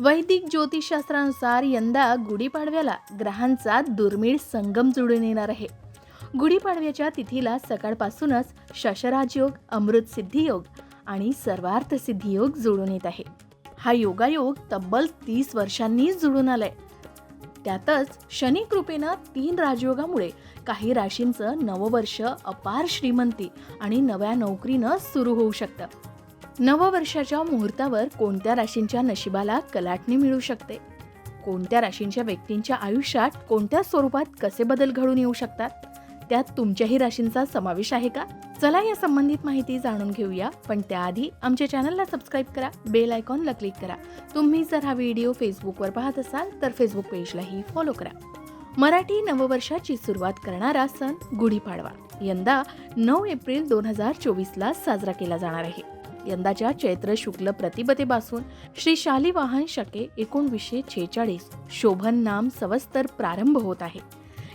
वैदिक ज्योतिषशास्त्रानुसार यंदा गुढीपाडव्याला ग्रहांचा दुर्मिळ संगम जुळून येणार आहे. गुढीपाडव्याच्या तिथीला सकाळपासूनच शशराजयोग अमृत सिद्धियोग आणि सर्वार्थ सिद्धी योग जुळून येत आहे. हा योगायोग तब्बल तीस वर्षांनी जुळून आलाय. त्यातच शनी कृपेनं तीन राजयोगामुळे काही राशींचं नववर्ष अपार श्रीमंती आणि नव्या नोकरीनं सुरू होऊ शकतं. नववर्षाच्या मुहूर्तावर कोणत्या राशींच्या नशिबाला कलाटणी मिळू शकते? कोणत्या राशींच्या व्यक्तींच्या आयुष्यात कोणत्या स्वरूपात कसे बदल घडून येऊ शकतात? त्यात तुमच्याही राशींचा समावेश आहे का? चला या संबंधित माहिती जाणून घेऊया पण त्याआधी आमच्या चॅनलला सबस्क्राईब करा बेल आयकॉनला क्लिक करा. तुम्ही जर हा व्हिडिओ फेसबुकवर पाहत असाल तर फेसबुक पेजलाही फॉलो करा. मराठी नववर्षाची सुरुवात करणारा सण गुढीपाडवा. यंदा नऊ एप्रिल दोन हजार चोवीसला साजरा केला जाणार आहे. यंदाच्या चैत्र शुक्ल प्रतिपदेपासून श्री शालिवाहन शके एकोणवीसशे छेचाळीस शोभन नाम सवस्तर प्रारंभ होत आहे.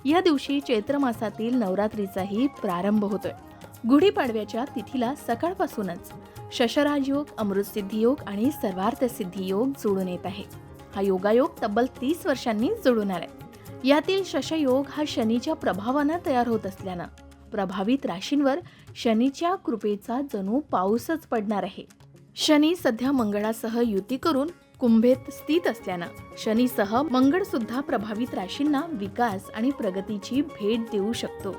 या दिवशी चैत्र मासातील नवरात्रीचाही प्रारंभ होतोय. गुढीपाडव्याच्या तिथीला सकाळपासूनच शशराज योग अमृतसिद्धी योग आणि सर्वार्थ सिद्धी योग जुळून येत आहे. हा योगायोग तब्बल तीस वर्षांनी जुळून आलाय यातील शशयोग हा शनीच्या प्रभावानं तयार होत असल्यानं प्रभावित राशींवर शनीच्या कृपेचा जणू पाऊसच पडणार आहे. शनी सध्या मंगळासह युती करून कुंभेत स्थित असल्यानं शनीसह मंगळ सुद्धा प्रभावित राशींना विकास आणि प्रगतीची भेट देऊ शकतो.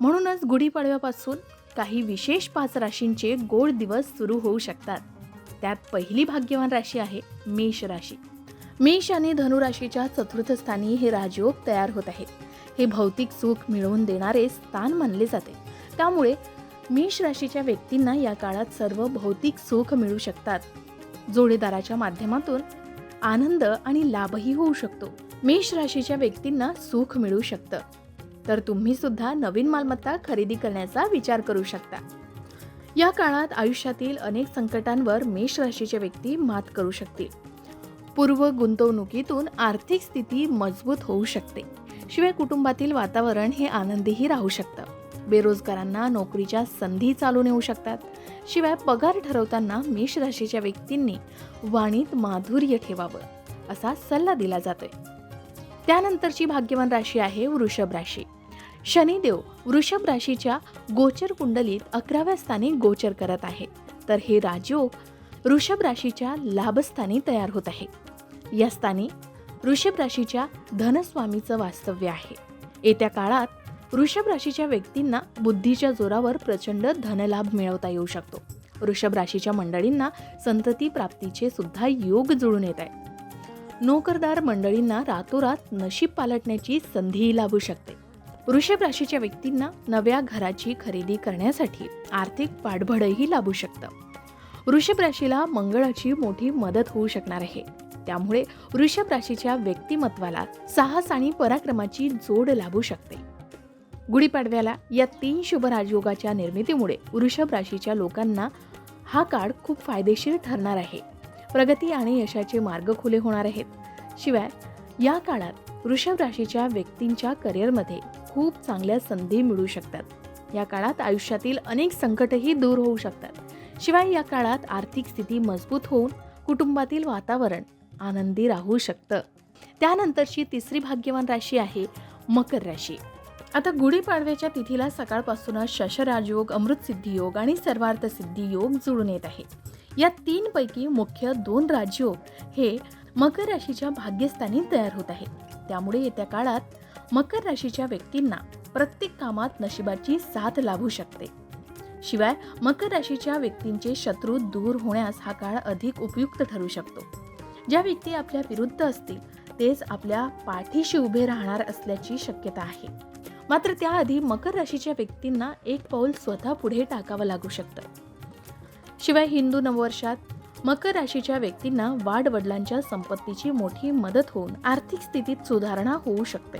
म्हणूनच गुढीपाडव्यापासून काही विशेष पाच राशींचे गोड दिवस सुरू होऊ शकतात. त्यात पहिली भाग्यवान राशी आहे मेष राशी. मेष आणि धनुराशीच्या चतुर्थस्थानी चतुर्थ स्थानी हे राजयोग तयार होत आहे. हे भौतिक सुख मिळवून देणारे स्थान मानले जाते. त्यामुळे मेष राशीच्या व्यक्तींना या काळात सर्व भौतिक सुख मिळू शकतात. जोडीदाराच्या माध्यमातून आनंद आणि लाभही होऊ शकतो. मेष राशीच्या व्यक्तींना सुख मिळू शकतं. तर तुम्ही सुद्धा नवीन मालमत्ता खरेदी करण्याचा विचार करू शकता. या काळात आयुष्यातील अनेक संकटांवर मेष राशीच्या व्यक्ती मात करू शकतील. पूर्व गुंतवणुकीतून आर्थिक स्थिती मजबूत होऊ शकते. शिवाय कुटुंबातील वातावरण हे आनंदीही राहू शकतं. बेरोजगारांना नोकरीच्या संधी चालून येऊ शकतात. शिवाय पगार ठरवताना मेष राशीच्या व्यक्तींनी वाणीत माधुर्य ठेवावं असा सल्ला दिला जातोय. त्यानंतरची भाग्यवान राशी आहे वृषभ राशी. शनिदेव वृषभ राशीच्या गोचर कुंडलीत अकराव्या स्थानी गोचर करत आहे. तर हे राजयोग वृषभ राशीच्या लाभस्थानी तयार होत आहे. या स्थानी वृषभ राशीच्या धनस्वामीचं वास्तव्य आहे. येत्या काळात वृषभ राशीच्या व्यक्तींना बुद्धीच्या जोरावर प्रचंड धनलाभ मिळवता येऊ शकतो. वृषभ राशीच्या मंडळींना संतती प्राप्तीचे सुद्धा योग जुळून येत आहे. नोकरदार मंडळींना रातोरात नशीब पालटण्याची संधीही लाभू शकते. वृषभ राशीच्या व्यक्तींना नव्या घराची खरेदी करण्यासाठी आर्थिक पाठबळही लाभू शकतं. वृषभ राशीला मंगळाची मोठी मदत होऊ शकणार आहे. त्यामुळे वृषभ राशीच्या व्यक्तिमत्वाला साहस आणि पराक्रमाची जोड लाभू शकते. गुढीपाडव्याला या तीन शुभ राजयोगाच्या निर्मितीमुळे वृषभ राशीच्या लोकांना हा काळ खूप फायदेशीर ठरणार आहे. प्रगती आणि यशाचे मार्ग खुले होणार आहेत. शिवाय या काळात वृषभ राशीच्या व्यक्तींच्या करिअरमध्ये खूप चांगल्या संधी मिळू शकतात. या काळात आयुष्यातील अनेक संकटही दूर होऊ शकतात. शिवाय या काळात आर्थिक स्थिती मजबूत होऊन कुटुंबातील वातावरण आनंदी राहू शकतं. त्यानंतरची तिसरी भाग्यवान राशी आहे मकर राशी. आता गुढीपाडव्याच्या तिथीला सकाळपासूनच शशराज योग अमृतसिद्धी योग आणि सर्वार्थ सिद्धी योग जुळून येत आहे या तीनपैकी मुख्य दोन राजयोग हे मकर राशीच्या भाग्यस्थानी तयार होत आहेत. त्यामुळे येत्या काळात मकर राशीच्या व्यक्तींना प्रत्येक कामात नशिबाची साथ लाभू शकते. शिवाय मकर राशीच्या व्यक्तींचे शत्रू दूर होण्यास हा काळ अधिक उपयुक्त ठरू शकतो. ज्या व्यक्ती आपल्या विरुद्ध असतील तेच आपल्या पाठीशी उभे राहणार असल्याची शक्यता आहे. मात्र त्याआधी मकर राशीच्या व्यक्तींना एक पाऊल स्वतः पुढे टाकावं लागू शकतं. शिवाय हिंदू नववर्षात मकर राशीच्या व्यक्तींना वाडवडिलांच्या संपत्तीची मोठी मदत होऊन आर्थिक स्थितीत सुधारणा होऊ शकते.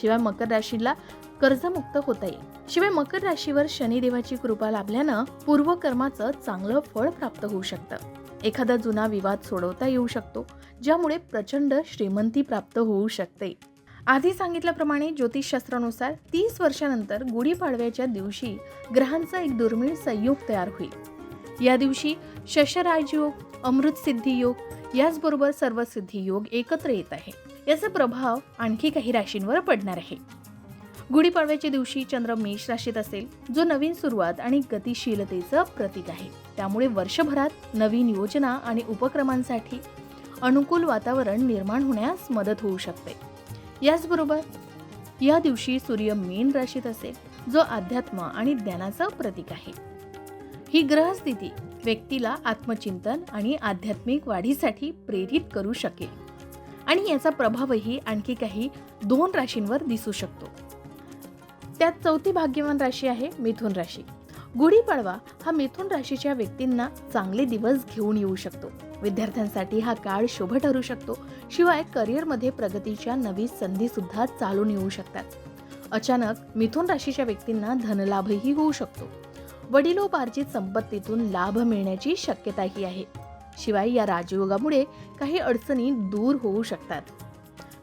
शिवाय मकर राशीला कर्जमुक्त होता येईल. शिवाय मकर राशीवर शनिदेवाची कृपा लाभल्यानं पूर्वकर्माचं चांगलं फळ प्राप्त होऊ शकतं. एखादा जुना विवाद सोडवता येऊ शकतो ज्यामुळे प्रचंड श्रीमंती प्राप्त होऊ शकते. आधी सांगितल्याप्रमाणे ज्योतिषशास्त्रानुसार तीस वर्षानंतर गुढीपाडव्याच्या दिवशी ग्रहांचा एक दुर्मिळ संयोग तयार होईल. या दिवशी शशराजयोग अमृतसिद्धी अमृत सिद्धी योग याचबरोबर सर्व सिद्धी योग एकत्र येत आहे. याचा प्रभाव आणखी काही राशींवर पडणार आहे. गुढीपाडव्याच्या दिवशी चंद्र मेष राशीत असेल जो नवीन सुरुवात आणि गतिशीलतेचं प्रतीक आहे. त्यामुळे वर्षभरात नवीन योजना आणि उपक्रमांसाठी अनुकूल वातावरण निर्माण होण्यास मदत होऊ शकते. याचबरोबर या दिवशी सूर्य मीन राशीत असेल जो अध्यात्म आणि ज्ञानाचं प्रतीक आहे. ही ग्रहस्थिती व्यक्तीला आत्मचिंतन आणि आध्यात्मिक वाढीसाठी प्रेरित करू शकेल. आणि याचा प्रभावही आणखी काही दोन राशींवर दिसू शकतो. त्यात चौथी भाग्यवान राशी आहे मिथुन राशी. गुढीपाडवा हा मिथुन राशीच्या व्यक्तींना चांगले दिवस घेऊन येऊ शकतो. विद्यार्थ्यांसाठी हा काळ शुभ ठरू शकतो. शिवाय करिअरमध्ये प्रगतीच्या नवी संधी सुद्धा चालून येऊ शकतात. अचानक मिथुन राशीच्या व्यक्तींना धनलाभही होऊ शकतो. वडिलोपार्जित संपत्तीतून लाभ मिळण्याची शक्यताही आहे. शिवाय या राजयोगामुळे काही अडचणी दूर होऊ शकतात.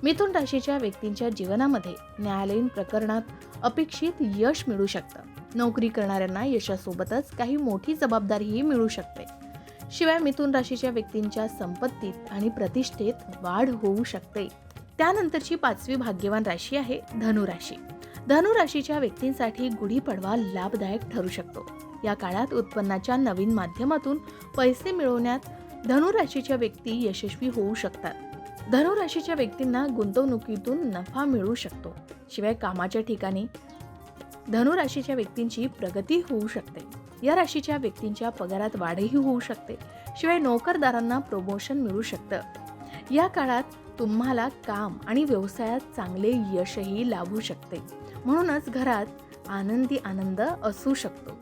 मिथुन राशीच्या व्यक्तींच्या जीवनामध्ये न्यायालयीन प्रकरणात अपेक्षित यश मिळू शकतं. नोकरी करणाऱ्यांना यशासोबतच काही मोठी जबाबदारीही मिळू शकते. शिवाय मिथुन राशीच्या व्यक्तींच्या संपत्तीत आणि प्रतिष्ठेत वाढ होऊ शकते. त्यानंतरची पाचवी भाग्यवान राशी आहे धनुराशी धनुराशीच्या व्यक्तींसाठी गुढीपाडवा लाभदायक ठरू शकतो. या काळात उत्पन्नाच्या नवीन माध्यमातून पैसे मिळवण्यात धनुराशीच्या व्यक्ती यशस्वी होऊ शकतात. धनुराशीच्या व्यक्तींना गुंतवणुकीतून नफा मिळू शकतो. शिवाय कामाच्या ठिकाणी धनुराशीच्या व्यक्तींची प्रगती होऊ शकते. या राशीच्या व्यक्तींच्या पगारात वाढही होऊ शकते. शिवाय नोकरदारांना प्रमोशन मिळू शकतं. या काळात तुम्हाला काम आणि व्यवसायात चांगले यशही लाभू शकते. म्हणूनच घरात आनंदी आनंद असू शकतो.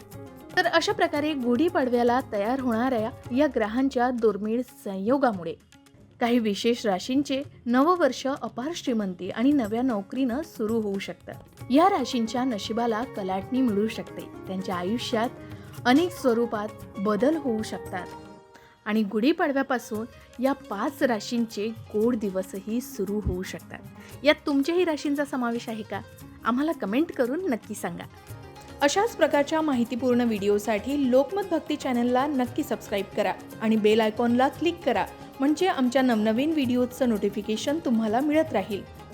तर अशा प्रकारे गुढीपाडव्याला तयार होणाऱ्या या ग्रहांच्या दुर्मिळ संयोगामुळे काही विशेष राशींचे नववर्ष अपार श्रीमंती आणि नव्या नोकरीनं सुरू होऊ शकतं. या राशींच्या नशिबाला कलाटणी मिळू शकते. त्यांच्या आयुष्यात अनेक स्वरूपात बदल होऊ शकतात. आणि गुढीपाडव्यापासून या पाच राशींचे गोड दिवसही सुरू होऊ शकतात. यात तुमच्याही राशींचा समावेश आहे का? आम्हाला कमेंट करून नक्की सांगा. अशाच प्रकारच्या माहितीपूर्ण व्हिडिओसाठी लोकमत भक्ती चॅनलला नक्की सबस्क्राईब करा आणि बेल आयकॉनला क्लिक करा म्हणजे आमच्या नवनवीन व्हिडिओचं नोटिफिकेशन तुम्हाला मिळत राहील.